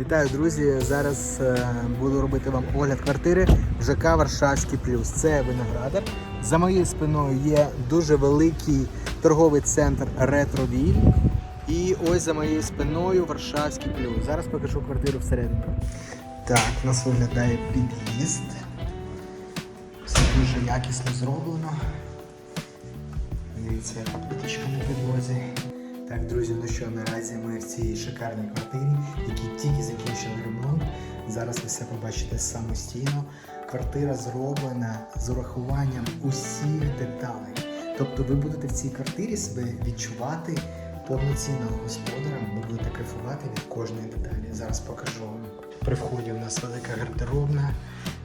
Вітаю, друзі! Зараз е, буду робити вам огляд квартири в ЖК Варшавський плюс. Це виноградар. За моєю спиною є дуже великий торговий центр Ретровіль. І ось за моєю спиною Варшавський плюс. Зараз покажу квартиру всередині. Так, нас виглядає під'їзд. Все дуже якісно зроблено. Дивіться, яка плиточка на підлозі. Так, друзі, ну що, наразі ми в цій шикарній квартирі, які тільки закінчили ремонт. Зараз ви все побачите самостійно. Квартира зроблена з урахуванням усіх деталей. Тобто ви будете в цій квартирі себе відчувати повноцінного господаря, ви будете кайфувати від кожної деталі. Зараз покажу вам. При вході у нас велика гардеробна.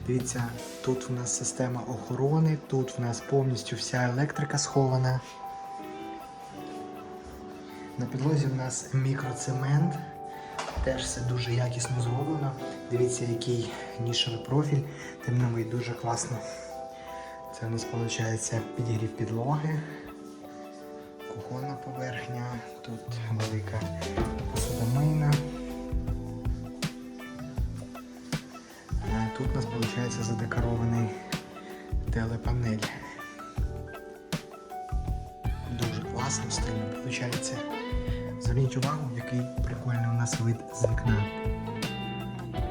Дивіться, тут у нас система охорони, тут у нас повністю вся електрика схована. На підлозі у нас мікроцемент. Теж все дуже якісно зроблено. Дивіться, який нішевий профіль. Темновий дуже класно. Це у нас виходить підігрів підлоги, кухонна поверхня, тут велика посудомийна. Тут у нас виходить задекорований телепанель. Дуже класно стильно виходить. Зверніть увагу, який прикольний у нас вид з вікна.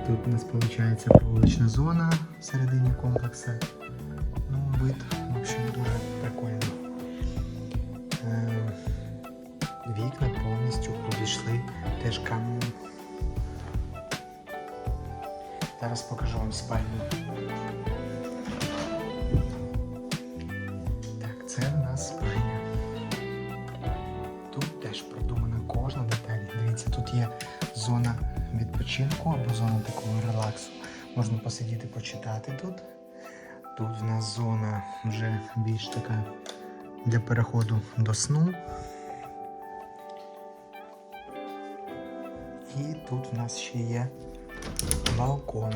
Тут у нас виходить проволочна зона всередині комплексу. Ну, вид, в общем, дуже прикольний. Е, Вікна повністю обійшли теж каменем. Зараз покажу вам спальню. Є зона відпочинку або зона такого релаксу. Можна посидіти, почитати тут. Тут в нас зона вже більш така для переходу до сну. І тут в нас ще є балкон.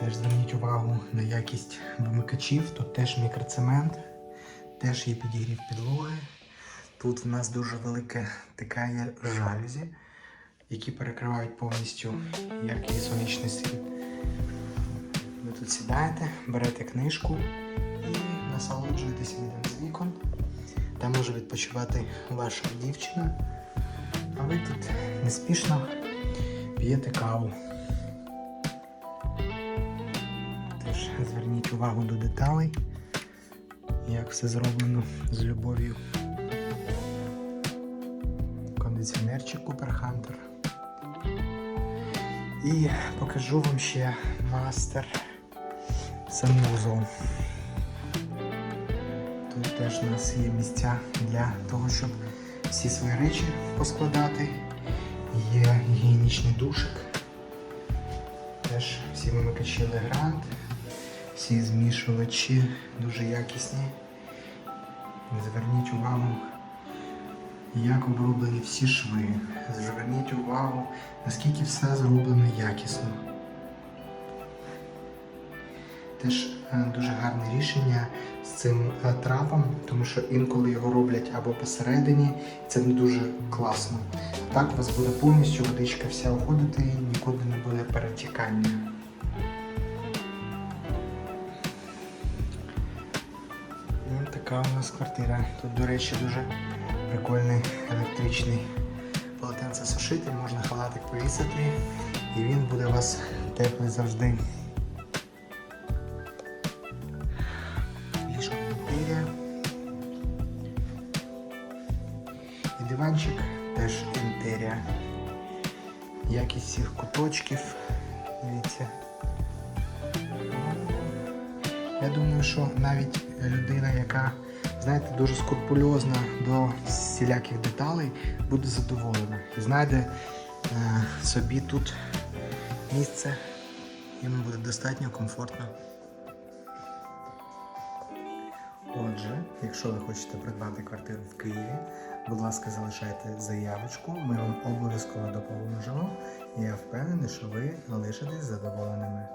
Теж зверніть увагу на якість вимикачів. Тут теж мікроцемент, теж є підігрів підлоги. Тут в нас дуже велика така є жалюзі, які перекривають повністю як і сонячний світ. Ви тут сідаєте, берете книжку і насолоджуєтесь видом з вікон. Там може відпочивати ваша дівчина. А ви тут неспішно п'єте каву. Теж зверніть увагу до деталей, як все зроблено з любов'ю. Кондиціонерчик Cooper Hunter. І покажу вам ще мастер санвузол. Тут теж у нас є місця для того, щоб всі свої речі поскладати. Є гігієнічний душик. Теж всі вимикачі Legrand, всі змішувачі дуже якісні. Зверніть увагу, як оброблені всі шви. Зверніть увагу, наскільки все зроблено якісно. Теж е, дуже гарне рішення з цим е, трапом, тому що інколи його роблять або посередині, це не дуже класно. Так у вас буде повністю водичка вся уходити і нікуди не буде перетікання. І така у нас квартира. Тут, до речі, дуже прикольний електричний полотенцесушитель, можна халатик повісити, і він буде у вас теплий завжди. Ліжко інтерія. І диванчик теж інтерія. Якість всіх куточків. Дивіться. Я думаю, що навіть людина, яка, знаєте, дуже скрупульозна до всіляких деталей, буде задоволена. І знайде е, собі тут місце, йому буде достатньо комфортно. Отже, якщо ви хочете придбати квартиру в Києві, будь ласка, залишайте заявочку, ми вам обов'язково допоможемо. Я впевнений, що ви лишитесь задоволеними.